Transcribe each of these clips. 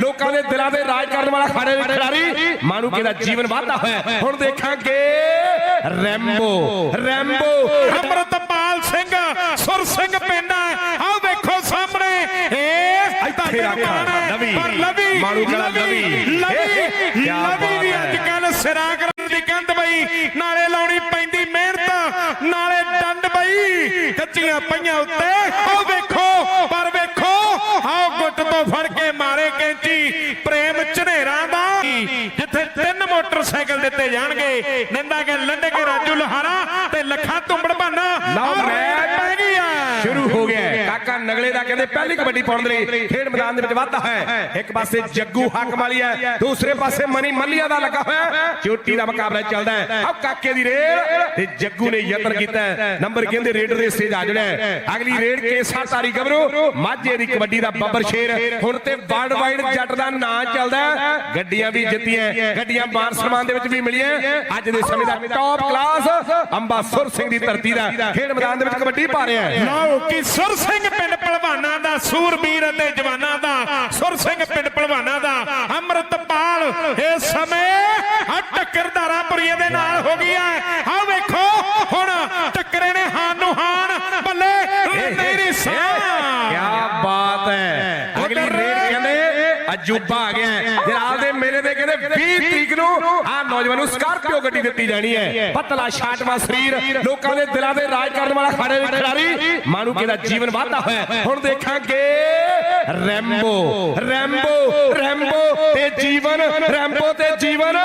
ਲੋਕਾਂ ਦੇ ਦਿਲਾਂ ਤੇ ਰਾਜ ਕਰਨ ਵਾਲਾ ਖਾੜੇ ਦੇ ਖਿਡਾਰੀ। ਮਾਨੂਕੇ ਦਾ ਜੀਵਨ ਵਾਧਾ ਹੋਇਆ। ਹੁਣ ਦੇਖਾਂਗੇ ਰੈਂਬੋ। ਰੈਂਬੋ। ਅਮਰਤਪਾਲ ਸਿੰਘ ਸੁਰ ਸਿੰਘ ਪਿੰਡ ਹੈ। ਆਹ ਵੇਖੋ ਸਾਹਮਣੇ। ਇਹ ਇੱਥੇ ਰੱਖ ਲਵੀ। ਮਾਣੂ ਲਵੀ। ਲਵੀ ਕਿਆ ਲਵੀ ਵੀ ਬਾਤ ਅੱਜ। ਕੱਲ ਸਿਰਾਂ ਕਰਨ ਦੀ ਕੰਧ ਬਈ ਨਾਲੇ ਲਾਉਣੀ ਪੈਂਦੀ ਮਿਹਨਤ ਨਾਲੇ ਡੰਡ ਬਈ ਕੱਚੀਆਂ ਪਈਆਂ ਉੱਤੇ। ਪਰ ਵੇਖੋ ਤੋਂ ਫੜ ਕੇ ਮਾਰੇ ਕੈਂਚੀ ਪ੍ਰੇਮ ਝਨੇਰਾਂ ਦਾ। ਜਿੱਥੇ ਤਿੰਨ ਮੋਟਰਸਾਈਕਲ ਦਿੱਤੇ ਜਾਣਗੇ। ਨੰਦਾ ਕੇ ਲੰਡੇ ਕੇ ਰਾਜੂ ਲਹਾਰਾ ਤੇ ਲੱਖਾ ਤੁੰਬੜ ਭਾਨਾ। ਲਓ ਮੈਚ ਸ਼ੁਰੂ ਹੋ ਗਿਆ। ਕਾਕਾ ਨਗਲੇ ਦਾ ਕਹਿੰਦੇ ਪਹਿਲੀ ਕਬੱਡੀ ਪਾਉਣ ਦੇ ਲਈ ਖੇਡ ਮੈਦਾਨ ਦੇ ਵਿੱਚ ਵਾਧਾ ਹੈ। ਇੱਕ ਪਾਸੇ ਜੱਗੂ ਹਾਕਮ ਵਾਲੀ ਹੈ ਦੂਸਰੇ ਪਾਸੇ ਮਨੀ ਮੱਲੀਆ ਦਾ ਲੱਗਾ ਹੋਇਆ। ਚੋਟੀ ਦਾ ਮੁਕਾਬਲਾ ਚੱਲਦਾ ਹੈ। ਆਹ ਕਾਕੇ ਦੀ ਰੇਡ ਤੇ ਜੱਗੂ ਨੇ ਯਤਨ ਕੀਤਾ। ਨੰਬਰ ਕਹਿੰਦੇ ਰੇਡਰ ਦੇ ਸਟੇਜ ਆ ਹੈ। ਅਗਲੀ ਰੇਡ ਕੇਸਾ ਤਾਰੀ ਗਬਰੂ ਮਾਝੇ ਦੀ ਕਬੱਡੀ ਦਾ ਬੱਬਰ ਸ਼ੇਰ। ਹੁਣ ਤੇ ਵਰਲਡ ਵਾਈਡ ਜੱਟ ਦਾ ਨਾਂ ਚੱਲਦਾ। ਗੱਡੀਆਂ ਵੀ ਜਿੱਤੀਆਂ ਗੱਡੀਆਂ ਮਾਨ ਸਨਮਾਨ ਦੇ ਵਿੱਚ ਵੀ ਮਿਲੀਆਂ ਅੱਜ ਦੇ ਸਮੇਂ ਦਾ ਟੌਪ ਕਲਾਸ ਅੰਬਾਸੁਰ ਸਿੰਘ ਦੀ ਧਰਤੀ ਦਾ ਖੇਡ ਮੈਦਾਨ ਦੇ ਵਿੱਚ ਕਬੱਡੀ ਪਾ ਰਿਹਾ ਹੈ। ਲਓ ਕਿ ਸੁਰ ਸਿੰਘ ਪਿੰਡ ਪਹਿਲਵਾਨਾਂ ਦਾ ਸੂਰਬੀਰ ਅਤੇ ਜਵਾਨਾਂ ਦਾ ਸੁਰ ਸਿੰਘ ਪਿੰਡ ਪਹਿਲਵਾਨਾਂ ਦਾ। ਅੰਮ੍ਰਿਤਪਾਲ ਇਸ ਸਮੇਂ ਆ ਟੱਕਰਦਾਰਾ ਪੁਰੀਏ ਦੇ ਨਾਲ ਹੋ ਗਈ ਹੈ। ਆ ਵੇਖੋ ਹੁਣ ਟੱਕਰੇ ਨੇ ਹਾਨ ਨੂੰ ਹਾਨ ਬੱਲੇ ਮੇਰੀ ਸਾਹ। ਕੀ ਬਾਤ ਹੈ। ਅਗਲੀ ਰੇਡ ਕਹਿੰਦੇ ਅਜੂਬਾ ਆ ਗਿਆ ਹੈ। ਜਲਾਲ ਦੇ ਮੇਲੇ ਦੇ ਕਹਿੰਦੇ 20 ਤਰੀਕ ਨੂੰ ਨੌਜਵਾਨ ਨੂੰ ਸਕਾਰਪੀਓ ਗੱਡੀ ਦਿੱਤੀ ਜਾਣੀ ਹੈ। ਪਤਲਾ ਛਾਟਵਾ ਸਰੀਰ ਲੋਕਾਂ ਦੇ ਦਿਲਾਂ ਤੇ ਰਾਜ ਕਰਨ ਵਾਲਾ ਖਾੜੇ ਦੇ ਖਿਡਾਰੀ। ਮਾਨੂਕੇ ਦਾ ਜੀਵਨ ਵਾਧਾ ਹੋਇਆ। ਹੁਣ ਦੇਖਾਂਗੇ ਰੈਂਬੋ। ਰੈਂਬੋ ਰੈਂਬੋ ਤੇ ਜੀਵਨ ਰੈਂਬੋ ਤੇ ਜੀਵਨ।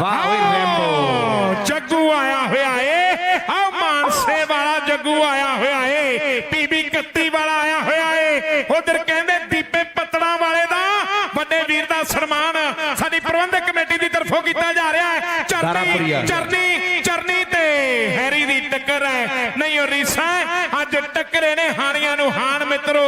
ਵਾਹ ਓਏ ਰੈਂਬੋ। ਜੱਗੂ ਆਇਆ ਹੋਇਆ ਏ। ਆ ਮਾਨਸੇ ਵਾਲਾ ਜੱਗੂ ਆਇਆ ਹੋਇਆ ਏ। ਪੀਬੀ 31 ਵਾਲਾ ਆਇਆ ਹੋਇਆ ਏ। ਉਧਰ ਕਹਿੰਦੇ ਦੀਪੇ ਪਤੜਾ ਵਾਲੇ ਦਾ। ਵੱਡੇ ਵੀਰ ਦਾ ਸਨਮਾਨ ਤਰਫੋਂ ਕੀਤਾ ਜਾ ਰਿਹਾ ਹੈ। ਚਰਨੀ ਚਰਨੀ ਚਰਨੀ ਤੇ ਹੈਰੀ ਦੀ ਟੱਕਰ ਹੈ ਨਹੀਂ ਉਹ ਰੀਸਾ। ਅੱਜ ਟੱਕਰੇ ਨੇ ਹਾਣੀਆਂ ਨੂੰ ਹਾਣ ਮਿੱਤਰੋ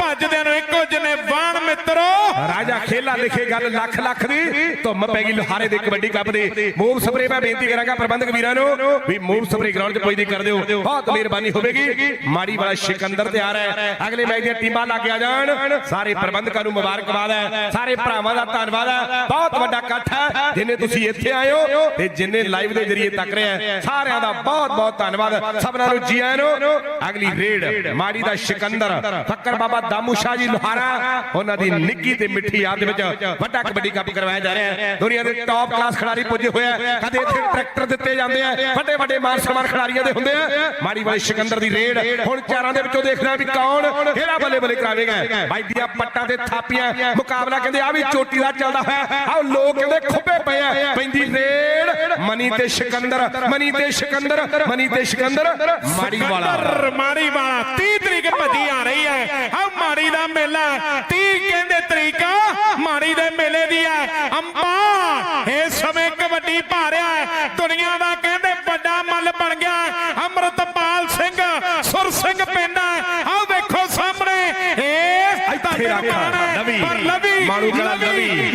ਭੱਜਦਿਆਂ ਨੂੰ ਇੱਕੋ ਜਿਹਨੇ ਬਾਣ ਮਿੱਤਰੋ ਰਾਜਾ ਖੇਲਾ ਲਿਖੇ ਗੱਲ ਲੱਖ ਲੱਖ ਦੀ ਧੁੰਮ ਪੈ ਗਈ ਲੋਹਾਰੇ ਦੇ ਕਬੱਡੀ। ਕੱਪ ਦੇ ਮੂਵ ਸਪਰੇ ਮੈਂ ਬੇਨਤੀ ਕਰਾਂਗਾ ਪ੍ਰਬੰਧਕ ਵੀਰਾਂ ਨੂੰ ਵੀ ਮੂਵ ਸਪਰੇ ਗਰਾਊਂਡ 'ਚ ਪੁੱਜਦੀ ਕਰ ਦਿਓ। ਬਹੁਤ ਮਿਹਰਬਾਨੀ ਹੋਵੇਗੀ। ਮਾੜੀ ਵਾਲਾ ਸਿਕੰਦਰ ਤਿਆਰ ਹੈ। ਅਗਲੇ ਮੈਚ ਦੀਆਂ ਟੀਮਾਂ ਲੱਗ ਆ ਜਾਣ। ਸਾਰੇ ਪ੍ਰਬੰਧਕਾਂ ਨੂੰ ਮੁਬਾਰਕਬਾਦ ਹੈ। ਸਾਰੇ ਭਰਾਵਾਂ ਦਾ ਧੰਨਵਾਦ ਹੈ। ਬਹੁਤ ਵੱਡਾ ਇਕੱਠ ਹੈ ਜਿੰਨੇ ਤੁਸੀਂ ਇੱਥੇ ਆਏ ਹੋ ਤੇ ਜਿੰਨੇ ਲਾਈਵ ਦੇ ਜ਼ਰੀਏ ਤੱਕ ਰਹੇ ਹੈ ਸਾਰਿਆਂ ਦਾ ਬਹੁਤ ਬਹੁਤ ਧੰਨਵਾਦ। ਸਭਨਾਂ ਨੂੰ ਜੀ ਆਇਆਂ ਨੂੰ ਅਗਲੀ ਰੇਡ ਮਾੜੀ ਦਾ ਸਿਕੰਦਰ ਫੱਕਰ ਬਾਬਾ ਦਾਮੂ ਸ਼ਾਹ ਜੀ ਲੋਹਾਰਾ ਉਹਨਾਂ ਦੀ ਨਿੱਗੀ ਤੇ ਮਿੱਠੀ ਯਾਦ ਵਿੱਚ ਵੱਡਾ ਕਬੱਡੀ ਕੱਪ ਕਰਵਾਇਆ ਜਾ ਰਿਹਾ ਹੈ। ਦੁਨੀਆ ਦੇ ਟੌਪ ਕਲਾਸ ਖਿਡਾਰੀ ਪੁੱਜੇ ਹੋਏ ਆ। ਕਦੇ ਇੱਥੇ ਟਰੈਕਟਰ ਦਿੱਤੇ ਜਾਂਦੇ ਆ। ਵੱਡੇ ਵੱਡੇ ਮਾਨ ਸਨਮਾਨ ਖਿਡਾਰੀਆਂ ਦੇ ਹੁੰਦੇ ਆ। ਮਾੜੀ ਵਾਲੇ ਸਿਕੰਦਰ ਦੀ ਰੇਡ। ਹੁਣ ਚਾਰਾਂ ਦੇ ਵਿੱਚੋਂ ਦੇਖਣਾ ਵੀ ਕੌਣ ਕਿਹੜਾ ਬੱਲੇ ਬੱਲੇ ਕਰਾਵੇਗਾ। ਬਾਈ ਦੀਆਂ ਪੱਟਾਂ ਤੇ ਥਾਪੀਆਂ। ਮੁਕਾਬਲਾ ਕਹਿੰਦੇ ਆ ਵੀ ਚੋਟੀ ਦਾ ਚੱਲਦਾ ਹੋਇਆ। ਆਹ ਲੋਕ ਕਹਿੰਦੇ ਖੁੱਬੇ ਪਏ ਆ। ਪੈਂਦੀ ਰੇਡ। ਮਨੀ ਤੇ ਸਿਕੰਦਰ। ਮਨੀ ਤੇ ਸਿਕੰਦਰ। ਮਨੀ ਤੇ ਸਿਕੰਦਰ। ਮਾੜੀ ਵਾਲਾ। ਮਾੜੀ ਵਾਲਾ। 30 ਤਰੀਕ ਭੱਜੀ ਆ ਰਹੀ ਹੈ। ਆ ਮਾੜੀ ਦਾ ਮੇਲਾ 30 ਕਹਿੰਦੇ ਤਰੀਕਾ ਮਾੜੀ ਦੇ ਮੇਲੇ ਦੀ ਹੈ। ਅੰਬਾ ਇਸ ਸਮੇਂ ਕਬੱਡੀ ਰਿਹਾ ਹੈ। ਦੁਨੀਆ ਦਾ ਕਹਿੰਦੇ ਵੱਡਾ ਮੱਲ ਬਣ ਗਿਆ ਹੈ। ਅੰਮ੍ਰਿਤਪਾਲ ਸਿੰਘ ਸੁਰ ਸਿੰਘ ਪਿੰਡ ਹੈ। ਆ ਵੇਖੋ ਸਾਹਮਣੇ। ਇਹ ਇੱਥੇ ਰੱਖ ਲਵੀ ਮਾਣੂ ਕਲਾ ਲਵੀ।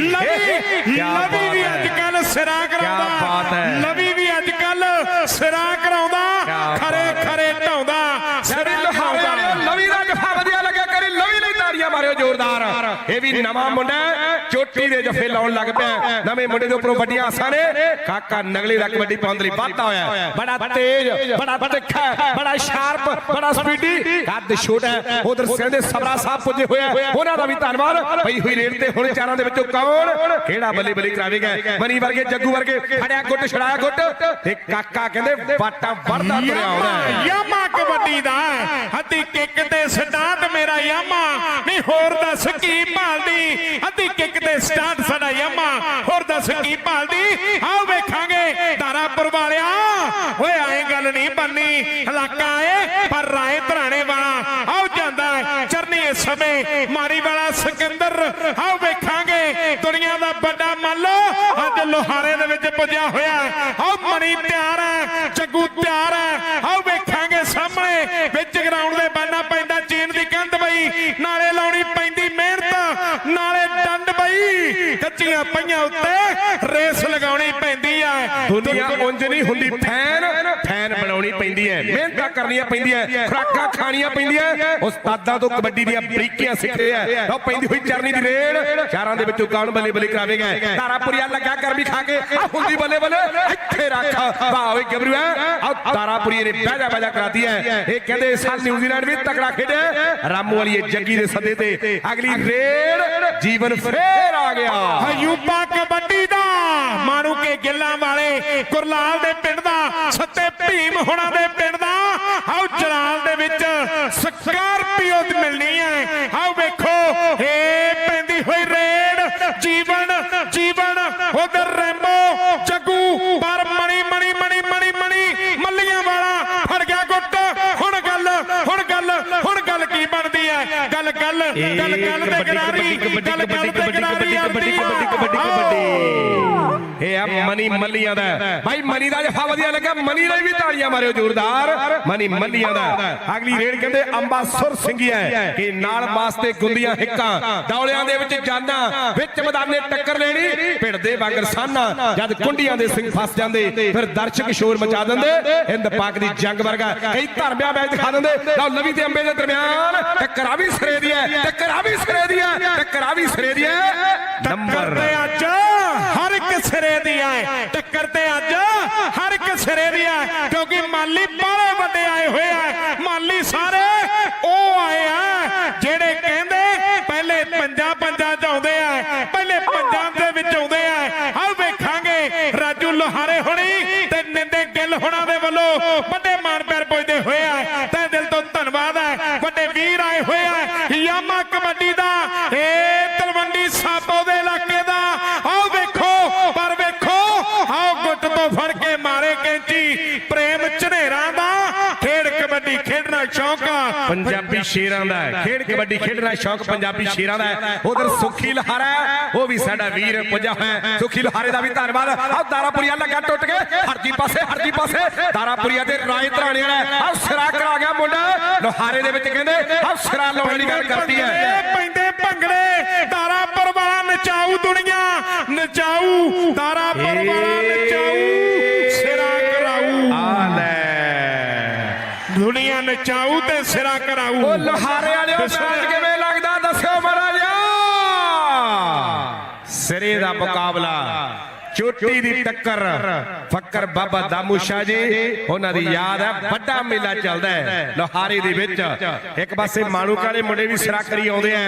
ਇਹ ਦੇ ਜਫੇ ਲਾਉਣ ਲੱਗ ਪਿਆ। ਨਵੇਂ ਮੁੰਡੇ ਦੇ ਉੱਪਰੋਂ ਵੱਡੀਆਂ ਆਸਾਂ ਨੇ। ਕਾਕਾ ਨਗਲੇ ਦਾ ਕਬੱਡੀ ਪਾਉਣ ਲਈ ਵਾਧਾ ਹੋਇਆ। ਬੜਾ ਤੇਜ਼ ਬੜਾ ਤਿੱਖਾ ਬੜਾ ਸ਼ਾਰਪ ਬੜਾ ਸਪੀਡੀ ਕੱਦ ਛੋਟਾ। ਉਧਰ ਸਿੰਦੇ ਸਬਰਾ ਸਾਹਿਬ ਪੁੱਜੇ ਹੋਏ ਉਹਨਾਂ ਦਾ ਵੀ ਧੰਨਵਾਦ। ਪਈ ਹੋਈ ਰੇਡ ਤੇ ਹੁਣ ਚਾਰਾਂ ਦੇ ਵਿੱਚੋਂ ਕੌਣ? ਕਿਹੜਾ ਬੱਲੇ ਬੱਲੇ ਕਰਾਵੇਗਾ? ਮਨੀ ਵਰਗੇ ਜੱਗੂ ਵਰਗੇ। ਫੜਿਆ ਗੁੱਟ ਛੜਾਇਆ ਗੁੱਟ। ਤੇ ਕਾਕਾ ਕਹਿੰਦੇ ਬਾਟਾ ਵੜਦਾ ਤੁਰਿਆ ਆਉਣਾ ਯਾਮਾ ਕਬੱਡੀ ਦਾ ਹੱਦੀ ਕਿੱਕ ਤੇ ਸਟਾਰਟ ਮੇਰਾ ਯਾਮਾ। ਨਹੀਂ ਹੋਰ ਦੱਸ ਕੀ ਭਾਲਦੀ? ਹੱਦੀ ਕਿੱਕ ਤੇ ਸਟਾਰਟ ਸਾਡਾ ਯਾਮਾ। ਹੋਰ ਦੱਸ ਕੀ ਭਾਲਦੀ? ਆਓ ਵੇਖਾਂਗੇ। ਧਾਰਾਪੁਰ ਵਾਲਿਆ ਓਏ, ਐ ਗੱਲ ਨਹੀਂ ਬੰਨੀ ਇਲਾਕਾ ਏ, ਪਰ ਰਾਏ ਧਰਾਣੇ ਵਾਲਾ। ਆਓ ਜਾਂਦਾ ਚਰਨੀ ਇਸ ਸਮੇਂ। ਮਾਰੀ ਵਾਲਾ ਸਿਕੰਦਰ। ਆਓ ਵੇਖਾਂਗੇ। ਦੁਨੀਆ ਦਾ ਵੱਡਾ ਮੱਲ ਅੱਜ ਲੋਹਾਰੇ ਦੇ ਵਿੱਚ ਪੁੱਜਿਆ ਹੋਇਆ। ਆਓ ਮਣੀ ਤਿਆਰ ਹੈ ਜੱਗੂ ਤਿਆਰ ਹੈ ਆਓ ਵੇਖਾਂਗੇ ਸਾਹਮਣੇ ਵਿੱਚ ਗਰਾਊਂਡ ਦੇ ਬਾਨਾ ਪੈਂਦਾ ਚੀਨ ਦੀ ਕੰਧ ਬਈ ਨਾਲੇ ਲਾਉਣੀ ਪੈਂਦੀ ਮਿਹਨਤ ਨਾਲੇ ਡੰਡ ਬਈ ਕੱਚੀਆਂ ਪਈਆਂ ਉੱਤੇ ਰੇਸ ਲਗਾਉਣੀ ਪੈਂਦੀ ਹੈ ਦੁਨੀਆ ਉਂਝ ਨਹੀਂ ਹੁੰਦੀ ਫੈਨ ਫੈਨ ਬਣਾਉਣੀ ਪੈਂਦੀ ਹੈ। ਮਿਹਨਤਾਂ ਕਰਨੀਆਂ ਪੈਂਦੀਆਂ ਖੁਰਾਕਾਂ ਖਾਣੀਆਂ ਪੈਂਦੀਆਂ ਉਸਤਾਦਾਂ ਤੋਂ ਕਬੱਡੀ ਦੀਆਂ ਬਰੀਕੀਆਂ ਸਿੱਖਦੇ ਆ ਉਹ ਪੈਂਦੀ ਹੋਈ ਚਰਨੀ ਦੀ ਰੇਡ ਚਾਰਾਂ ਦੇ ਵਿੱਚੋਂ ਕੌਣ ਬੱਲੇ ਬੱਲੇ ਕਰਾਵੇਗਾ? ਤਾਰਾਪੁਰੀਆ ਲੱਗਾ ਗਰਮੀ ਖਾ ਕੇ। ਆ ਹੁੰਦੀ ਬੱਲੇ ਬੱਲੇ ਇੱਥੇ ਰੱਖ। ਵਾਹ ਗੱਭਰੂ ਆ ਆ ਤਾਰਾਪੁਰੀ ਨੇ ਬਹਿਜਾ ਬਹਿਜਾ ਕਰਾਤੀ ਹੈ। ਇਹ ਕਹਿੰਦੇ ਸਾਲ ਨਿਊਜ਼ੀਲੈਂਡ ਵੀ ਤਕੜਾ ਖੇਡਿਆ ਰਾਮੂ ਵਾਲੀਏ ਜੱਗੀ ਦੇ ਸੱਦੇ ਤੇ ਅਗਲੀ ਰੇਡ ਜੀਵਨ ਫੇਰ ਆ ਗਿਆ। ਹਯੂਪਾ ਕਬੱਡੀ ਦਾ ਮਾਰੂ ਕੇ ਗਿੱਲਾਂ ਵਾਲੇ ਗੁਰਲਾਲ ਦੇ ਪਿੰਡ ਦਾ, ਸੱਤੇ ਭੀਮ ਹੋਣਾ ਦੇ ਪਿੰਡ ਦਾ। ਆਓ ਜਲਾਲ ਦੇ ਵਿੱਚ ਸਕਾਰਪੀਓ ਦੀ ਮਿਲਣੀ ਹੈ। ਆਓ ਵੇਖੋ ਏ ਪੈਂਦੀ ਹੋਈ ਰੇਡ ਜੀਵਨ ਜੀਵਨ ਉਧਰ ਰੈਂਬੋ ਜੱਗੂ ਪਰ ਮਣੀ ਮਣੀ ਮਣੀ ਮਣੀ ਮਣੀ ਮੱਲੀਆਂ ਵਾਲਾ ਫੜ ਗਿਆ ਗੁੱਟ। ਹੁਣ ਗੱਲ ਹੁਣ ਗੱਲ ਹੁਣ ਗੱਲ ਕੀ ਬਣਦੀ ਹੈ? ਗੱਲ ਗੱਲ ਗੱਲ ਗੱਲ ਤੇ ਕਰਾਰੀ ਗੱਲ ਗੱਲ ਤੇ ਕਰਾਰੀ ਕਬੱਡੀ ਕਬੱਡੀ ਕਬੱਡੀ ਕਬੱਡੀ ਇਹ ਆ ਮਨੀ ਮੱਲੀਆਂ ਦਾ। ਭਾਈ ਮਨੀ ਦਾ ਜਫਾ ਵਧੀਆ ਲੱਗਾ ਮਨੀ ਲਈ ਵੀ ਤਾੜੀਆਂ ਮਾਰਿਓ ਜ਼ੋਰਦਾਰ। ਮਨੀ ਮੱਲੀਆਂ ਦਾ। ਅਗਲੀ ਰੇਡ ਕਹਿੰਦੇ ਅੰਬਾ ਸੁਰ ਸਿੰਘੀਆ ਕਿ ਨਾਲ ਵਾਸਤੇ ਗੁੰਦੀਆਂ ਹਿੱਕਾਂ। ਦੌਲਿਆਂ ਦੇ ਵਿੱਚ ਜਾਨਾਂ ਵਿੱਚ ਮੈਦਾਨੇ ਟੱਕਰ ਲੈਣੀ ਭਿੜਦੇ ਵਾਂਗਰ ਸਾਨਾ ਜਦ ਕੁੰਡੀਆਂ ਦੇ ਸਿੰਘ ਫਸ ਜਾਂਦੇ ਫਿਰ ਦਰਸ਼ਕ ਸ਼ੋਰ ਮਚਾ ਦਿੰਦੇ। ਹਿੰਦ ਪਾਕ ਦੀ ਜੰਗ ਵਰਗਾ ਕਈ ਧਰਮਿਆ ਮੈਚ ਦਿਖਾ ਦਿੰਦੇ। ਲਓ ਲਵੀ ਤੇ ਅੰਬੇ ਦੇ ਦਰਮਿਆਨ ਟੱਕਰ ਆ ਵੀ ਸਿਰੇ ਦੀ ਹੈ ਟੱਕਰ ਆ ਵੀ ਸਿਰੇ ਦੀ ਹੈ ਟੱਕਰ ਆ ਵੀ ਸਿਰੇ ਦੀ ਹੈ। ਤੇ ਅੱਜ ਸਿਰੇ ਦੀ ਹੈ ਟੱਕਰ ਤੇ ਅੱਜ ਹਰ ਇੱਕ ਸਿਰੇ ਦੀ ਹੈ ਕਿਉਂਕਿ ਮਾਲੀ ਬਾਹਲੇ ਵੱਡੇ ਆਏ ਹੋਏ ਆ। ਮਾਲੀ ਸਾਰੇ ਉਹ ਆਏ ਆ ਜਿਹੜੇ ਕਹਿੰਦੇ ਪਹਿਲੇ ਪੰਜਾਂ ਪੰਜਾਂ ਚ ਆਉਂਦੇ ਆ, ਪਹਿਲੇ ਪੰਜਾਂ ਦੇ ਵਿੱਚ ਆਉਂਦੇ ਆ। ਆਓ ਵੇਖਾਂਗੇ ਰਾਜੂ ਲੋਹਾਰੇ ਹੋਣੀ ਤੇ ਨਿੰਦੇ ਗਿੱਲ ਹੋਣਾ ਦੇ ਵੱਲੋਂ ਵੱਡੇ ਮਾਣ ਪਿਆਰ ਪੁੱਜਦੇ ਹੋਏ ਆ। ਤੇ ਦਿਲ ਤੋਂ ਧੰਨਵਾਦ ਹੈ ਵੱਡੇ ਵੀਰ ਆਏ ਹੋਏ ਆ। ਯਾਮਾ ਕਬੱਡੀ ਦਾ। ਏ ਪੰਜਾਬੀ ਸ਼ੇਰਾਂ ਦਾ ਹੈ। ਖੇਡ ਕਬੱਡੀ ਖੇਡਣਾ ਸ਼ੌਕ ਪੰਜਾਬੀ ਸ਼ੇਰਾਂ ਦਾ ਉਧਰ ਸੁਖੀ ਲਹਾਰਾ ਉਹ ਵੀ ਸਾਡਾ ਵੀਰ ਪੁੱਜਾ ਹੋਇਆ ਹੈ। ਸੁਖੀ ਲਹਾਰੇ ਦਾ ਵੀ ਧੰਨਵਾਦ। ਆਹ ਦਾਰਾਪੁਰੀਆ ਲੱਗਾ ਟੁੱਟ ਕੇ। ਹਰਜੀ ਪਾਸੇ ਹਰਜੀ ਪਾਸੇ। ਦਾਰਾਪੁਰੀਆ ਤੇ ਰਾਏ ਧਰਾਣੇ ਵਾਲਾ ਆਹ ਸਿਰਾ ਕਰਾ ਗਿਆ ਮੁੰਡਾ। ਲਹਾਰੇ ਦੇ ਵਿੱਚ ਕਹਿੰਦੇ ਆਹ ਸਿਰਾ ਲਾਉਣ ਦੀ ਗੱਲ ਕਰਤੀ ਹੈ। ਭੰਗੜੇ ਪੈਂਦੇ ਭੰਗੜੇ। ਦਾਰਾ ਪਰਵਾਲਾ ਨਚਾਊ ਦੁਨੀਆ। ਨਚਾਊ ਦਾਰਾ ਪਰਵਾਲਾ ਨਚਾਊ। ਨਚਾਊ ਤੇ ਸਿਰਾ ਕਰਾਊ। ਉਹ ਲਹਾਰੇ ਵਾਲਿਓ ਮੈਚ ਕਿਵੇਂ ਲੱਗਦਾ ਦੱਸਿਓ ਜਿਹਾ ਸਿਰੇ ਦਾ ਮੁਕਾਬਲਾ। ਚੋਟੀ ਦੀ ਟੱਕਰ। ਫੱਕਰ ਬਾਬਾ ਦਾਮੂ ਸ਼ਾਹ ਜੀ, ਉਹਨਾਂ ਦੀ ਯਾਦ ਹੈ, ਵੱਡਾ ਮੇਲਾ ਚੱਲਦਾ ਹੈ ਲੋਹਾਰੇ ਦੇ ਵਿੱਚ। ਇੱਕ ਪਾਸੇ ਮਾਣੂਕਾ ਵਾਲੇ ਮੁੰਡੇ ਵੀ ਸਿਰਾ ਕਰੀ ਆਉਂਦੇ ਆ।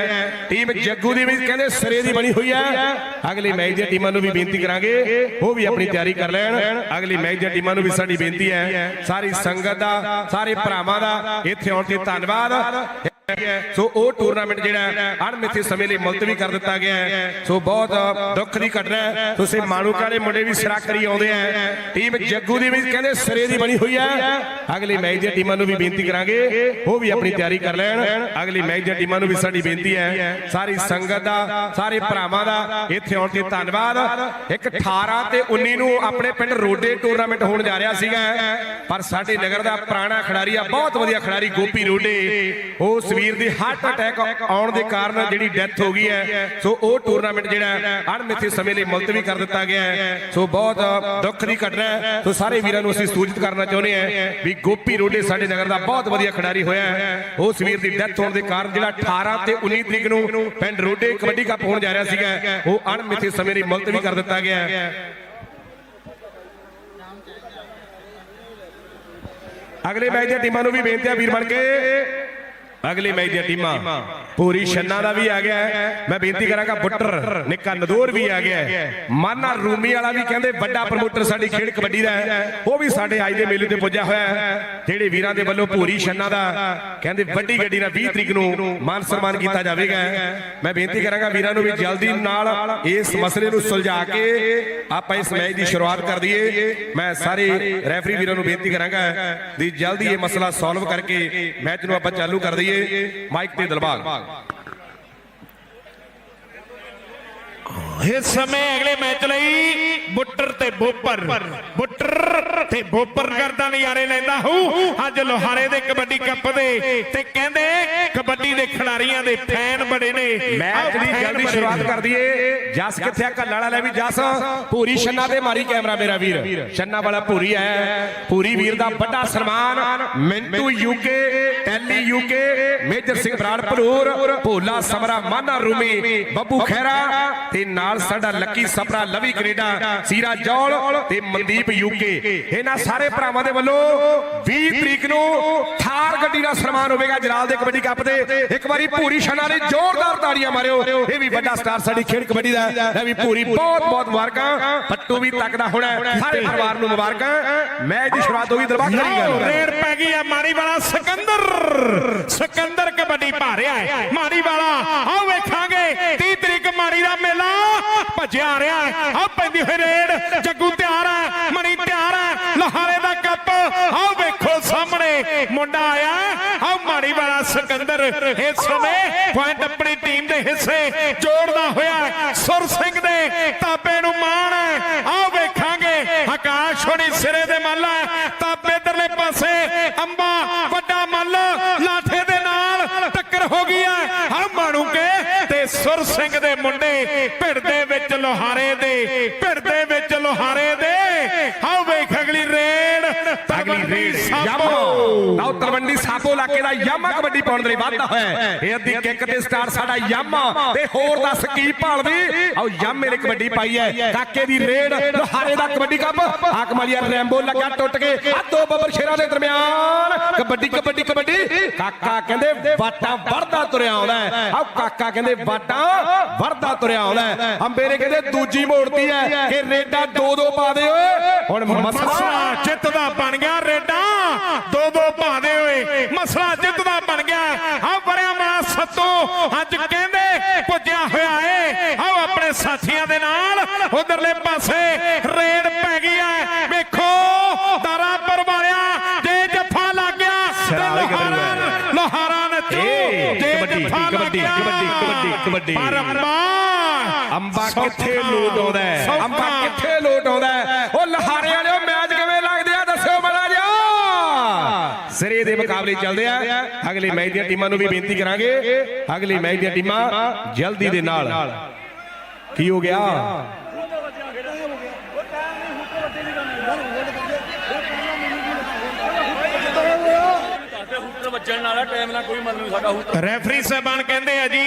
ਟੀਮ ਜੱਗੂ ਦੀ ਵੀ ਕਹਿੰਦੇ ਸਿਰੇ ਦੀ ਬਣੀ ਹੋਈ ਹੈ। ਅਗਲੀ ਮੈਚ ਦੀਆਂ ਟੀਮਾਂ ਨੂੰ ਵੀ ਬੇਨਤੀ ਕਰਾਂਗੇ। ਉਹ ਵੀ ਆਪਣੀ ਤਿਆਰੀ ਕਰ ਲੈਣ। ਅਗਲੀ ਮੈਚ ਦੀਆਂ ਟੀਮਾਂ ਨੂੰ ਵੀ ਸਾਡੀ ਬੇਨਤੀ ਹੈ। ਸਾਰੀ ਸੰਗਤ ਦਾ, ਸਾਰੇ ਭਰਾਵਾਂ ਦਾ, ਇੱਥੇ ਆਉਣ ਤੇ ਧੰਨਵਾਦ। ਸੋ ਉਹ ਟੂਰਨਾਮੈਂਟ ਜਿਹੜਾ ਅਣਮਿੱਥੇ ਸਮੇਂ ਲਈ ਮੁਲਤਵੀ ਕਰ ਦਿੱਤਾ ਗਿਆ ਹੈ। ਸੋ ਬਹੁਤ ਦੁੱਖ ਦੀ ਘਟਨਾ ਹੈ। ਤੁਸੀਂ ਮਾਣੂਕਾ ਵਾਲੇ ਮੁੰਡੇ ਵੀ ਸਿਰਾ ਕਰੀ ਆਉਂਦੇ ਆ। ਟੀਮ ਜੱਗੂ ਦੀ ਵੀ ਕਹਿੰਦੇ ਸਿਰੇ ਦੀ ਬਣੀ ਹੋਈ ਹੈ ਅਗਲੀ ਮੈਚ ਦੀਆਂ ਟੀਮਾਂ ਨੂੰ ਵੀ ਬੇਨਤੀ ਕਰਾਂਗੇ। ਉਹ ਵੀ ਆਪਣੀ ਤਿਆਰੀ ਕਰ ਲੈਣ। ਅਗਲੀ ਮੈਚ ਦੀਆਂ ਟੀਮਾਂ ਨੂੰ ਵੀ ਸਾਡੀ ਬੇਨਤੀ ਹੈ। ਸਾਰੀ ਸੰਗਤ ਦਾ, ਸਾਰੇ ਭਰਾਵਾਂ ਦਾ ਇੱਥੇ ਆਉਣ ਤੇ ਧੰਨਵਾਦ। ਇੱਕ 18 ਤੇ 19 ਨੂੰ ਆਪਣੇ ਪਿੰਡ ਰੋਡੇ ਟੂਰਨਾਮੈਂਟ ਹੋਣ ਜਾ ਰਿਹਾ ਸੀਗਾ। ਪਰ ਸਾਡੇ ਨਗਰ ਦਾ ਪੁਰਾਣਾ ਖਿਡਾਰੀ ਆ, ਬਹੁਤ ਵਧੀਆ ਖਿਡਾਰੀ, ਗੋਪੀ ਰੋਡੇ। ਉਹ ਵੀਰ ਦੀ ਹਾਰਟ ਅਟੈਕ ਆਉਣ ਦੇ ਕਾਰਨ ਜਿਹੜੀ ਡੈਥ ਹੋ ਗਈ ਹੈ। ਸੋ ਉਹ ਟੂਰਨਾਮੈਂਟ ਜਿਹੜਾ ਅਣਮਿੱਥੇ ਸਮੇਂ ਲਈ ਮੁਲਤਵੀ ਕਰ ਦਿੱਤਾ ਗਿਆ ਹੈ। ਸੋ ਬਹੁਤ ਦੁੱਖ ਦੀ ਘਟਨਾ ਹੈ। ਸੋ ਸਾਰੇ ਵੀਰਾਂ ਨੂੰ ਅਸੀਂ ਸੂਚਿਤ ਕਰਨਾ ਚਾਹੁੰਦੇ ਹਾਂ ਵੀ ਗੋਪੀ ਰੋਡੇ ਸਾਡੇ ਨਗਰ ਦਾ ਬਹੁਤ ਵਧੀਆ ਖਿਡਾਰੀ ਹੋਇਆ ਹੈ। ਉਸ ਵੀਰ ਦੀ ਡੈਥ ਹੋਣ ਦੇ ਕਾਰਨ ਜਿਹੜਾ 18 ਤੇ 19 ਤਰੀਕ ਨੂੰ ਪਿੰਡ ਰੋਡੇ ਕਬੱਡੀ ਕੱਪ ਹੋਣ ਜਾ ਰਿਹਾ ਸੀਗਾ, ਉਹ ਅਣਮਿੱਥੇ ਸਮੇਂ ਲਈ ਮੁਲਤਵੀ ਕਰ ਦਿੱਤਾ ਗਿਆ ਹੈ। ਅਗਲੇ ਮੈਚ ਦੀਆਂ ਟੀਮਾਂ ਨੂੰ ਵੀ ਬੇਨਤੀ ਆ ਵੀਰ ਬਣ ਕੇ। ਅਗਲੇ ਮੈਚ ਦੀਆਂ ਟੀਮਾਂ। ਪੂਰੀ ਛੰਨਾ ਦਾ ਵੀ ਆ ਗਿਆ ਹੈ। ਮੈਂ ਬੇਨਤੀ ਕਰਾਂਗਾ ਬੁੱਟਰ ਨਿੱਕਾ ਨਦੌਰ ਵੀ ਆ ਗਿਆ। ਮਾਨਾ ਰੂਮੀ ਵਾਲਾ ਵੀ ਕਹਿੰਦੇ ਵੱਡਾ ਪ੍ਰਮੋਟਰ ਸਾਡੀ ਖੇਡ ਕਬੱਡੀ ਦਾ ਹੈ। ਉਹ ਵੀ ਸਾਡੇ ਅੱਜ ਦੇ ਮੇਲੇ ਤੇ ਪੁੱਜਿਆ ਹੋਇਆ ਹੈ। ਜਿਹੜੇ ਵੀਰਾਂ ਦੇ ਵੱਲੋਂ ਪੂਰੀ ਛੰਨਾ ਦਾ ਕਹਿੰਦੇ ਵੱਡੀ ਗੱਡੀ ਨਾਲ 20 ਤਰੀਕ ਨੂੰ ਮਾਨ ਸਨਮਾਨ ਕੀਤਾ ਜਾਵੇਗਾ। ਮੈਂ ਬੇਨਤੀ ਕਰਾਂਗਾ ਵੀਰਾਂ ਨੂੰ ਵੀ ਜਲਦੀ ਨਾਲ ਇਸ ਮਸਲੇ ਨੂੰ ਸੁਲਝਾ ਕੇ ਆਪਾਂ ਇਸ ਮੈਚ ਦੀ ਸ਼ੁਰੂਆਤ ਕਰ ਦਈਏ। ਮੈਂ ਸਾਰੇ ਰੈਫਰੀ ਵੀਰਾਂ ਨੂੰ ਬੇਨਤੀ ਕਰਾਂਗਾ ਵੀ ਜਲਦੀ ਇਹ ਮਸਲਾ ਸੋਲਵ ਕਰਕੇ ਮੈਚ ਨੂੰ ਆਪਾਂ ਚਾਲੂ ਕਰ ਦਈਏ ਮਾਈਕ ਤੇ ਦਿਲਬਾਗ ਇਸ ਸਮੇਂ ਅਗਲੇ ਮੈਚ ਲਈ ਬੁੱਟਰ ਤੇ ਬੋਪਰ। ਬੁੱਟਰ ਤੇ ਬੋਪਰ ਕਰਦਾ ਨਜ਼ਾਰੇ ਲੈਂਦਾ ਹੂੰ। ਅੱਜ ਲੋਹਾਰੇ ਦੇ ਕਬੱਡੀ ਕੱਪ ਦੇ ਤੇ ਕਹਿੰਦੇ ਕਬੱਡੀ ਦੇ ਖਿਡਾਰੀਆਂ ਦੇ ਫੈਨ ਬੜੇ ਨੇ। ਮੈਚ ਦੀ ਜਲਦੀ ਸ਼ੁਰੂਆਤ। ਕਰ ਦਈਏ। ਜਸ ਕਿੱਥੇ ਆ? ਕੱਲਾ ਵਾਲਾ ਲੈ ਵੀ ਜਸ। ਪੂਰੀ ਛੰਨਾ ਤੇ ਮਾਰੀ ਕੈਮਰਾ ਮੇਰਾ ਵੀਰ। ਛੰਨਾ ਵਾਲਾ ਪੂਰੀ ਹੈ। ਪੂਰੀ ਵੀਰ ਦਾ ਵੱਡਾ ਸਨਮਾਨ ਮਿੰਟੂ ਯੂਕੇ ਟੈਲੀ ਯੂਕੇ ਮੇਜਰ ਸਿੰਘ ਬਰਾੜ ਭਲੂਰ ਭੋਲਾ, ਸਮਰਾ, ਮਾਨਾ, ਰੂਮੀ, ਬੱਬੂ ਖੈਰਾ ਤੇ ਨਾਲ ਸਾਡਾ ਲੱਕੀ ਸਪਰਾ ਲਵੀ ਕੈਨੇਡਾ, ਸੀਰਾ ਜੌਲ ਤੇ ਮਨਦੀਪ ਯੂਕੇ ਇਹਨਾਂ ਸਾਰੇ ਭਰਾਵਾਂ ਦੇ ਵੱਲੋਂ 20 ਤਰੀਕ ਨੂੰ ਥਾਰ ਗੱਡੀ ਦਾ ਸਨਮਾਨ ਹੋਵੇਗਾ ਜਲਾਲ ਦੇ ਕਬੱਡੀ ਕੱਪ ਦੇ ਇੱਕ ਵਾਰੀ ਭੂਰੀ ਛੰਨਾ ਨੇ ਜ਼ੋਰਦਾਰ ਤਾੜੀਆਂ ਮਾਰਿਓ। ਇਹ ਵੀ ਵੱਡਾ ਸਟਾਰ ਸਾਡੀ ਖੇਡ ਕਬੱਡੀ ਦਾ। ਲੈ ਵੀ ਪੂਰੀ ਬਹੁਤ ਬਹੁਤ ਮੁਬਾਰਕਾਂ। ਪੱਟੂ ਵੀ ਤੱਕਦਾ ਹੋਣਾ ਸਾਰੇ ਪਰਿਵਾਰ ਨੂੰ ਮੁਬਾਰਕਾਂ। ਮੈਚ ਦੀ ਸ਼ੁਰੂਆਤ ਹੋ ਗਈ, ਦਰਬਾਰ ਕਰੀ ਗੱਲ ਰੇਡ ਪੈ ਗਈ ਹੈ ਮਾਰੀ ਵਾਲਾ ਸਿਕੰਦਰ। ਸਿਕੰਦਰ ਕਬੱਡੀ ਪਾ ਹੈ ਮਾਰੀ ਵਾਲਾ, ਆਓ ਵੇਖਾਂਗੇ 30 ਤਰੀਕ ਮਾਰੀ ਦਾ ਮੇਲਾ, ਭੱਜਿਆ ਰਿਹਾ ਹੈ ਪੈਂਦੀ ਹੋਈ ਰੇਡ, ਜੱਗੂ ਤਿਆਰ ਹੈ, ਮਣੀ ਤਿਆਰ ਹੈ, ਲਹਾਰੇ ਦਾ ਕੱਪ, ਆਓ ਵੇਖੋ ਸਾਹਮਣੇ, ਮੁੰਡਾ ਆਇਆ ਆਓ ਮਾੜੀ ਵਾਲਾ ਸਿਕੰਦਰ, ਇਸ ਸਮੇਂ ਪੁਆਇੰਟ ਆਪਣੀ ਟੀਮ ਦੇ ਹਿੱਸੇ ਜੋੜਦਾ ਹੋਇਆ ਸੁਰ ਸਿੰਘ ਦੇ ਤਾਪੇ ਨੂੰ ਮਾਣ ਹੈ ਆਓ ਵੇਖਾਂਗੇ ਆਕਾਸ਼ ਹੋਣੀ ਸਿਰੇ ਦੇ ਮੱਲ ਹੈ ਤਾਪੇ ਇਧਰਲੇ ਪਾਸੇ ਅੰਬਾ ਵੱਡਾ ਮੱਲ ਲਾਠੇ ਦੇ ਨਾਲ ਟੱਕਰ ਹੋ ਗਈ ਹੈ ਆ ਮਾਣੂਕੇ ਤੇ ਸੁਰ ਸਿੰਘ ਦੇ ਮੁੰਡੇ ਭਿੜ ਦੇ ਵਿੱਚ ਲੋਹਾਰੇ ਦੇ ਭਿੜ ਦੇ ਵਿੱਚ ਲੋਹਾਰੇ ਦੇ ਆਓ ਅਗਲੀ ਰੇਡ। ਯਾਮਾ ਲਓ ਤਲਵੰਡੀ ਸਾਬੋ ਇਲਾਕੇ ਦਾ ਯਾਮਾ ਕਬੱਡੀ ਪਾਉਣ ਦੇ ਲਈ ਵਾਧਾ ਹੋਇਆ। ਇਹ ਅੱਧੀ ਕਿੱਕ ਤੇ ਸਟਾਰ ਸਾਡਾ ਯਾਮਾ। ਤੇ ਹੋਰ ਦੱਸ ਕੀ ਭਾਲਦੀ? ਆਓ ਯਾਮੇ ਨੇ ਕਬੱਡੀ ਪਾਈ ਹੈ। ਕਾਕੇ ਦੀ ਰੇਡ ਲੋਹਾਰੇ ਦਾ ਕਬੱਡੀ ਕੱਪ। ਹਾਕ ਮਾਰੀਆ ਰੈਂਬੋ ਲੱਗਾ ਟੁੱਟ ਕੇ। ਆ ਦੋ ਬੱਬਰ ਸ਼ੇਰਾਂ ਦੇ ਦਰਮਿਆਨ। ਕਬੱਡੀ ਕਬੱਡੀ ਕਬੱਡੀ। ਕਾਕਾ ਕਹਿੰਦੇ ਵਾਟਾਂ ਵੜਦਾ ਤੁਰਿਆ ਆਉਂਦਾ। ਆਓ ਕਾਕਾ ਕਹਿੰਦੇ ਵਾਟਾਂ ਵੜਦਾ ਤੁਰਿਆ ਆਉਂਦਾ ਹੈ। ਅੰਬੇਰੇ ਕਹਿੰਦੇ ਦੂਜੀ ਮੋੜਤੀ ਹੈ ਕਿ ਰੇਡਾਂ ਦੋ ਦੋ ਪਾ ਦੇ ਓਏ। ਹੁਣ ਮਸਲਾ ਮਸਲਾ ਜਿੱਤ ਦਾ ਬਣ ਗਿਆ। ਰੇਡਾਂ ਦੋ ਦੋ ਭਾਦੇ ਹੋਏ ਮਸਲਾ ਜਿੱਤ ਦਾ ਬਣ ਗਿਆ ਆ ਬੜਿਆ ਮਾਂ ਸੱਤੋ ਅੱਜ ਕਹਿੰਦੇ ਪੁੱਜਿਆ ਹੋਇਆ ਏ ਆਓ ਆਪਣੇ ਸਾਥੀਆਂ ਦੇ ਨਾਲ ਉਧਰਲੇ ਪਾਸੇ ਰੇਡ ਪੈ ਗਈ ਐ ਵੇਖੋ ਦਾਰਾ ਪਰਵਾਰਿਆ ਜੇ ਜੱਫਾ ਲੱਗ ਗਿਆ ਲੋਹਾਰਾ। ਲੋਹਾਰਾ ਨੱਚੂ ਜੇ ਜੱਫਾ ਲੱਗ ਗਿਆ ਕਬੱਡੀ, ਕਬੱਡੀ, ਕਬੱਡੀ। ਅੰਬਾ। ਕਿੱਥੇ ਲੋਟ ਆਉਂਦਾ ਹੈ। ਅੰਬਾ ਕਿੱਥੇ ਲੋਟ ਆਉਂਦਾ ਮੁਕਾਬਲੇ ਚੱਲਦੇ ਆ। ਅਗਲੇ ਮੈਚ ਦੀਆਂ ਟੀਮਾਂ ਨੂੰ ਵੀ ਬੇਨਤੀ ਕਰਾਂਗੇ। ਅਗਲੇ ਮੈਚ ਦੀਆਂ ਟੀਮਾਂ ਜਲਦੀ ਦੇ ਨਾਲ। ਕੀ ਹੋ ਗਿਆ? ਹੂਟਰ ਵੱਜਣ ਵਾਲਾ ਟਾਈਮ ਨਾਲ ਕੋਈ ਮਤਲਬ ਨਹੀਂ ਸਾਡਾ ਰੈਫਰੀ ਸਾਹਿਬਾਨ ਕਹਿੰਦੇ ਆ ਜੀ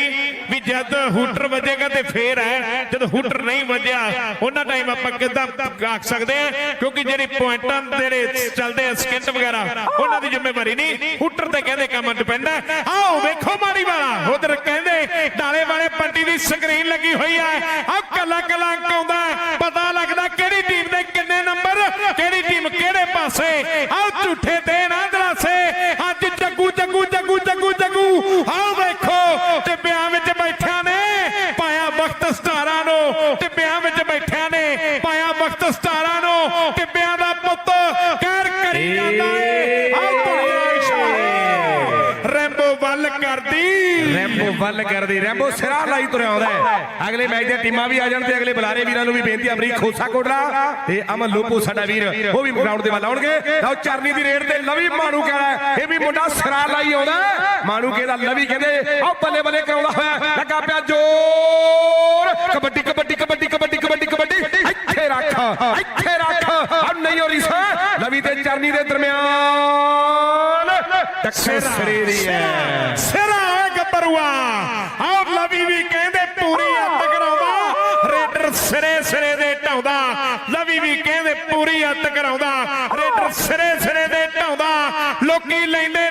ਵੀ ਜਦ ਹੂਟਰ ਵੱਜੇਗਾ ਤੇ ਫੇਰ ਹੈ, ਜਦ ਹੂਟਰ ਨਹੀਂ ਵੱਜਿਆ, ਉਹਨਾਂ ਟਾਈਮ ਆਪਾਂ ਕਿੱਦਾਂ ਆਖ ਸਕਦੇ ਆ ਕਿਉਂਕਿ ਜਿਹੜੀ ਪੁਆਇੰਟਾਂ ਜਿਹੜੇ ਚੱਲਦੇ ਆ ਸਕਿੰਟ ਵਗੈਰਾ, ਉਹਨਾਂ ਦੀ ਜ਼ਿੰਮੇਵਾਰੀ ਨਹੀਂ। ਹੂਟਰ ਤੇ ਕਹਿੰਦੇ ਕੰਮ ਡਿਪੈਂਡ ਹੈ। ਆਓ ਵੇਖੋ ਮਾਰੀ ਵਾਲਾ। ਉਧਰ ਕਹਿੰਦੇ ਡਾਲੇ ਵਾਲੇ ਪੱਟੀ ਦੀ ਸਕਰੀਨ ਲੱਗੀ ਹੋਈ ਹੈ। ਆ ਕੱਲਾ ਕੱਲਾ ਅੰਕ ਆਉਂਦਾ ਪਤਾ ਲੱਗਦਾ ਕਿਹੜੀ ਟੀਮ ਦੇ ਕਿੰਨੇ ਨੰਬਰ ਕਿਹੜੀ ਟੀਮ ਕਿਹੜੇ ਪਾਸੇ। ਆਓ ਝੂਠੇ ਤੇ ਨਾ ਵੱਲ ਕਰਦੀ। ਰੈਂਬੋ ਵੱਲ ਕਰਦੀ। ਰੈਂਬੋ ਸਿਰਾ ਲਾਈ ਤੁਰਿਆ ਆਉਂਦਾ ਹੈ। ਅਗਲੇ ਮੈਚ ਦੀਆਂ ਟੀਮਾਂ ਵੀ ਆ ਜਾਣ ਤੇ ਅਗਲੇ ਬੁਲਾਰੇ ਵੀਰਾਂ ਨੂੰ ਵੀ ਬੇਨਤੀ ਅਮਰੀਕ ਖੋਸਾ ਕੋਟਲਾ ਤੇ ਅਮਨ ਲੋਪੋ ਸਾਡਾ ਵੀਰ, ਉਹ ਵੀ ਗਰਾਊਂਡ ਦੇ ਵੱਲ ਆਉਣਗੇ। ਲਓ, ਚਰਨੀ ਦੀ ਰੇਡ ਤੇ ਲਵੀ ਮਾਣੂ ਕਹਿੰਦਾ ਇਹ ਵੀ ਮੁੰਡਾ ਸਿਰਾ ਲਾਈ ਆਉਂਦਾ ਹੈ। ਮਾਣੂ ਕਹਿੰਦਾ ਲਵੀ ਕਹਿੰਦੇ, ਆਹ ਬੱਲੇ ਬੱਲੇ ਕਰਾਉਂਦਾ ਹੋਇਆ ਲੱਗਾ ਪਿਆ ਜ਼ੋਰ। ਕਬੱਡੀ ਕਬੱਡੀ ਕਬੱਡੀ ਕਬੱਡੀ ਕਬੱਡੀ ਕਬੱਡੀ। ਇੱਥੇ ਰੱਖ ਇੱਥੇ ਰੱਖ। ਆ ਨਹੀਂ ਹੋ ਰਹੀ ਸਾ ਲਵੀ ਤੇ ਚਰਨੀ ਦੇ ਦਰਮਿਆਨ। ਟੱਕਰ ਸਿਰੇ ਦੀ ਹੈ ਸਿਰਾ ਹੈ। ਗੱਭਰੂਆ ਆਓ ਲਵੀ ਵੀ ਕਹਿੰਦੇ ਪੂਰੀ ਹੱਦ ਕਰਾਉਂਦਾ। ਰੇਡਰ ਸਿਰੇ ਸਿਰੇ ਦੇ ਢਾਉਂਦਾ। ਲਵੀ ਵੀ ਕਹਿੰਦੇ ਪੂਰੀ ਹੱਦ ਕਰਾਉਂਦਾ। ਰੇਡਰ ਸਿਰੇ ਸਿਰੇ ਦੇ ਢਾਉਂਦਾ। ਲੋਕੀ ਲੈਂਦੇ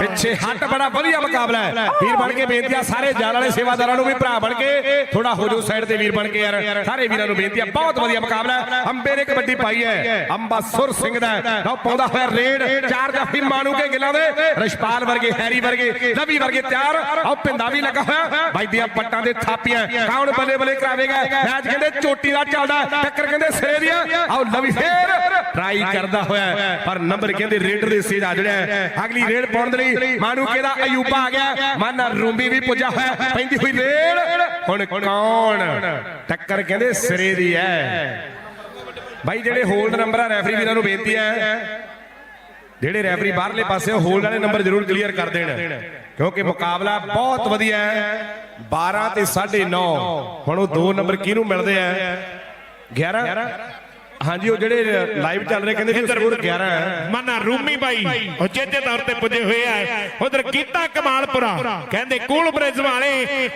ਪਿੱਛੇ ਹੱਟ ਬੜਾ ਵਧੀਆ ਮੁਕਾਬਲਾ ਹੈ। ਵੀਰ ਬਣ ਕੇ ਬੇਨਤੀ ਆ, ਸਾਰੇ ਜਾਲ ਵਾਲੇ ਸੇਵਾਦਾਰਾਂ ਨੂੰ ਵੀ ਭਰਾ ਬਣ ਕੇ ਥੋੜਾ ਹੋ ਜਾਓ ਸਾਈਡ ਤੇ ਵੀਰ ਬਣ ਕੇ ਯਾਰ। ਸਾਰੇ ਵੀਰਾਂ ਨੂੰ ਬੇਨਤੀ ਆ, ਬਹੁਤ ਵਧੀਆ ਮੁਕਾਬਲਾ ਹੈ। ਅੰਬੇ ਨੇ ਕਬੱਡੀ ਪਾਈ ਹੈ। ਅੰਬਾ ਸੁਰ ਸਿੰਘ ਦਾ ਲਓ, ਪਾਉਂਦਾ ਹੋਇਆ ਰੇਡ, ਚਾਰ ਜਾਫੀ ਮਾਣੂ ਕੇ ਗਿਲਾਂ ਦੇ। ਰਸ਼ਪਾਲ ਵਰਗੇ, ਹੈਰੀ ਵਰਗੇ ਲਵੀ ਵਰਗੇ ਤਿਆਰ। ਆਹ ਪਿੰਦਾ ਵੀ ਲੱਗਾ ਹੋਇਆ। ਬਾਈ ਦੀਆਂ ਪੱਟਾਂ ਦੇ ਥਾਪੀਆਂ ਕੌਣ ਬੱਲੇ ਬੱਲੇ ਕਰਾਵੇਗਾ? ਮੈਚ ਕਹਿੰਦੇ ਚੋਟੀ ਦਾ ਚੱਲਦਾ ਟੱਕਰ ਕਹਿੰਦੇ ਸਿਰੇ ਦੀਆਂ ਆਹ ਲਵੀ ਫੇਰ ਟਰਾਈ ਕਰਦਾ ਹੋਇਆ ਪਰ ਨੰਬਰ ਕਹਿੰਦੇ ਰੇਡਰ ਦੇ ਸੇਜ ਆ ਜਿਹੜਾ ਅਗਲੀ ਰੇਡ ਪਾਉਣ ਦੇ ਲਈ ਮਾਨੂਕੇ ਦਾ ਅਯੂਬਾ ਆ ਗਿਆ। ਮਾਨਾ ਰੂੰਬੀ ਵੀ ਪੁੱਜਾ ਹੋਇਆ ਪੈਂਦੀ ਹੋਈ ਰੇਡ ਹੁਣ ਕੌਣ? ਟੱਕਰ ਕਹਿੰਦੇ ਸਿਰੇ ਦੀ ਹੈ ਬਾਈ ਜਿਹੜੇ ਹੋਲਡ ਨੰਬਰ ਆ ਰੈਫਰੀ ਵੀਰਾਂ ਨੂੰ ਬੇਨਤੀ ਹੈ ਜਿਹੜੇ ਰੈਫਰੀ ਬਾਹਰਲੇ ਪਾਸੇ ਹੋਲਡ ਵਾਲੇ ਨੰਬਰ ਜ਼ਰੂਰ ਕਲੀਅਰ ਕਰ ਦੇਣ। ਕਿਉਂਕਿ ਮੁਕਾਬਲਾ ਬਹੁਤ ਵਧੀਆ ਹੈ 12 ਤੇ 9.5 ਹੁਣ ਉਹ ਦੋ ਨੰਬਰ ਕਿਹਨੂੰ ਮਿਲਦੇ ਆ 11 ਹਾਂਜੀ ਉਹ ਜਿਹੜੇ ਲਾਈਵ ਚੱਲ ਰਹੇ ਕਹਿੰਦੇ ਵੀ ਸਕੋਰ 11 ਹੈ। ਮਨਾ ਰੂਮੀ ਬਾਈ ਉਹ ਚੇਤੇ ਤੌਰ ਤੇ ਪੁੱਜੇ ਹੋਏ ਆ ਉਧਰ ਕੀਤਾ ਕਮਾਲਪੁਰਾ। ਕਹਿੰਦੇ ਕੂਲ ਬ੍ਰਿਜ ਵਾਲੇ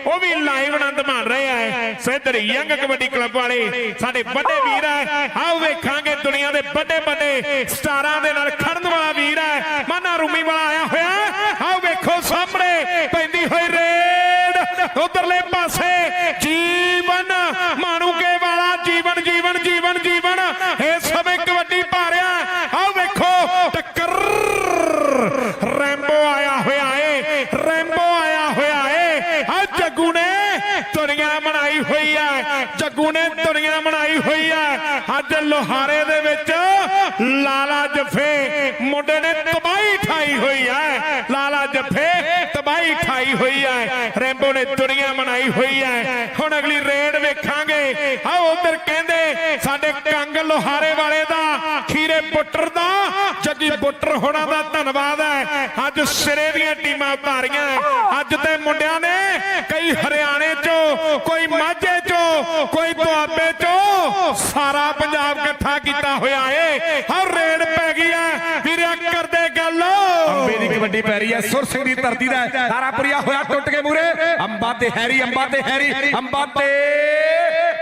ਉਹ ਵੀ ਲਾਈਵ ਆਨੰਦ ਮਾਣ ਰਹੇ ਆ। ਸਿੱਧਰ ਯੰਗ ਕਬੱਡੀ ਕਲੱਬ ਵਾਲੇ ਸਾਡੇ ਵੱਡੇ ਵੀਰ ਆ। ਆਓ ਵੇਖਾਂਗੇ ਦੁਨੀਆ ਦੇ ਵੱਡੇ ਵੱਡੇ ਸਟਾਰਾਂ ਦੇ ਨਾਲ ਖੜਨ ਵਾਲਾ ਵੀਰ ਆ। ਮਨਾ ਰੂਮੀ ਵਾਲਾ ਆਇਆ ਹੋਇਆ ਆਓ ਵੇਖੋ ਸਾਹਮਣੇ ਪੈਂਦੀ ਹੋਈ ਰੇਡ ਉਧਰਲੇ ਪਾਸੇ ਜੀਵਨ ਮਾਣੂਕੇ ਵਾਲਾ ਜੀਵਨ ਜੀਵਨ ਜੀਵਨ ਜੀਵਨ ਇਹ ਸਮੇਂ ਕਬੱਡੀ ਪਾ ਰਿਹਾ ਆਓ ਵੇਖੋ ਟੱਕਰ ਰੈਂਬੋ ਆਇਆ ਹੋਇਆ ਏ ਰੈਂਬੋ ਆਇਆ ਹੋਇਆ ਏ ਆ ਜੱਗੂ ਨੇ ਦੁਨੀਆ ਬਣਾਈ ਹੋਈ ਹੈ ਜੱਗੂ ਨੇ ਦੁਨੀਆ ਬਣਾਈ ਹੋਈ ਹੈ ਅੱਜ ਦੇ ਵਿੱਚ ਲਾਲਾ ਜਫੇ ਮੁੰਡੇ ਨੇ ਤਬਾਹੀ ਠਾਈ ਹੋਈ ਹੈ। ਲਾਲਾ ਜਫੇ ਤਬਾਹੀ ਠਾਈ ਹੋਈ ਹੈ। ਰੈਂਬੋ ਨੇ ਦੁਨੀਆ ਬਣਾਈ ਹੋਈ ਹੈ। ਹੁਣ ਅਗਲੀ ਰੇਡ ਵੇਖਾਂਗੇ। ਆ ਉਧਰ ਕਹਿੰਦੇ, ਸਾਡੇ ਕੰਗ ਲੋਹਾਰੇ ਵਾਲੇ ਦਾ, ਖੀਰੇ ਪੁੱਟਰ ਦਾ, ਜੱਗੀ ਪੁੱਟਰ ਹੋਣਾ ਦਾ ਧੰਨਵਾਦ ਹੈ। ਅੱਜ ਸਿਰੇ ਦੀਆਂ ਟੀਮਾਂ ਉਤਾਰੀਆਂ। ਅੱਜ ਤੇ ਮੁੰਡਿਆਂ ਨੇ ਕਈ ਹਰਿਆਣੇ ਚੋਂ ਕੋਈ ਮਾਝੇ ਚੋਂ ਕੋਈ ਦੁਆਬੇ ਚੋਂ ਸਾਰਾ ਪੰਜਾਬ ਇਕੱਠਾ ਕੀਤਾ ਹੋਇਆ ਏ ਹਰ ਰੇਡ ਪੈ ਗਈ ਹੈ ਵੀਰਿਆ ਕਰਦੇ ਗੱਲ ਅੰਬੇ ਦੀ ਕਬੱਡੀ ਪੈ ਰਹੀ ਹੈ ਸੁਰ ਸਿੰਘ ਦੀ ਧਰਤੀ ਦਾ ਹੈ। ਸਾਰਾ ਪੁਰੀਆ ਹੋਇਆ ਟੁੱਟ ਕੇ ਮੂਰੇ ਅੰਬਾ ਤੇ ਹੈਰੀ ਅੰਬਾ ਤੇ ਹੈਰੀ ਅੰਬਾ ਤੇ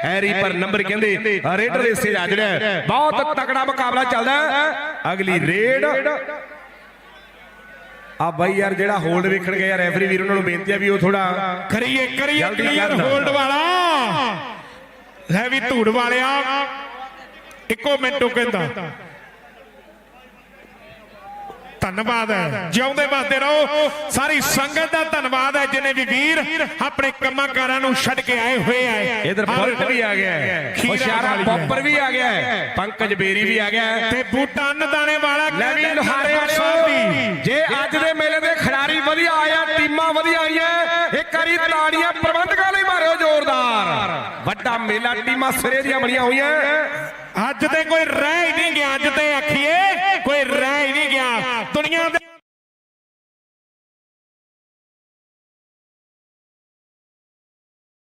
ਹੈਰੀ ਪਰ ਨੰਬਰ ਕਹਿੰਦੇ ਰੇਡਰ ਦੇ ਸੇ ਜਿਹੜਾ। ਬਹੁਤ ਤਕੜਾ ਮੁਕਾਬਲਾ ਚੱਲਦਾ। ਅਗਲੀ ਰੇਡ ਆ ਬਾਈ ਯਾਰ ਜਿਹੜਾ ਹੋਲਡ ਵੇਖਣ ਗਿਆ ਰੈਫਰੀ ਵੀਰ ਉਹਨਾਂ ਨੂੰ ਬੇਨਤੀ ਆ ਵੀ ਉਹ ਥੋੜਾ ਕਰੀਏ ਕਰੀਏ ਕਲੀਅਰ। ਹੋਲਡ ਵਾਲਾ ਹੈ ਵੀ ਧੂੜ ਵਾਲਿਆ ਇੱਕੋ ਮਿੰਟੋ ਕਹਿੰਦਾ। ਧੰਨਵਾਦ ਹੈ। ਜਿਉਂਦੇ ਵਾਸਤੇ ਰਹੋ। ਸਾਰੀ ਸੰਗਤ ਦਾ ਧੰਨਵਾਦ ਹੈ ਵੀ ਵੀਰ ਆਪਣੇ ਕੰਮਾਂ ਕਾਰਾਂ ਨੂੰ ਛੱਡ ਕੇ ਆਏ ਹੋਏ ਆ। ਇਧਰ ਬੁਲਟ ਵੀ ਆ ਗਿਆ। ਹੈ ਹੁਸ਼ਿਆਰਾ ਹੈ। ਪੌਪਰ ਵੀ ਆ ਗਿਆ। ਹੈ ਪੰਕਜ ਬੇਰੀ ਵੀ ਆ ਗਿਆ। ਹੈ ਤੇ ਬੂਟਾ ਦਾਣੇ ਵਾਲਾ ਲੈ ਵੀ ਲੋਹਾਰੇ ਵਾਲਿਓ। ਜੇ ਅੱਜ ਦੇ ਮੇਲੇ ਦੇ ਖਿਡਾਰੀ ਵਧੀਆ ਆਇਆ ਟੀਮਾਂ ਵਧੀਆ ਆਈਆਂ ਇੱਕ ਵਾਰੀ ਤਾੜੀਆਂ ਪ੍ਰਬੰਧਕਾਂ ਲਈ ਮਾਰਿਓ ਜ਼ੋਰਦਾਰ। ਵੱਡਾ ਮੇਲਾ ਟੀਮਾਂ ਸਿਰੇ ਦੀਆਂ ਬਣੀਆਂ ਹੋਈਆਂ। ਅੱਜ ਤੇ ਕੋਈ ਰਹਿ ਹੀ ਨਹੀਂ ਗਿਆ ਅੱਜ ਤੇ ਆਖੀਏ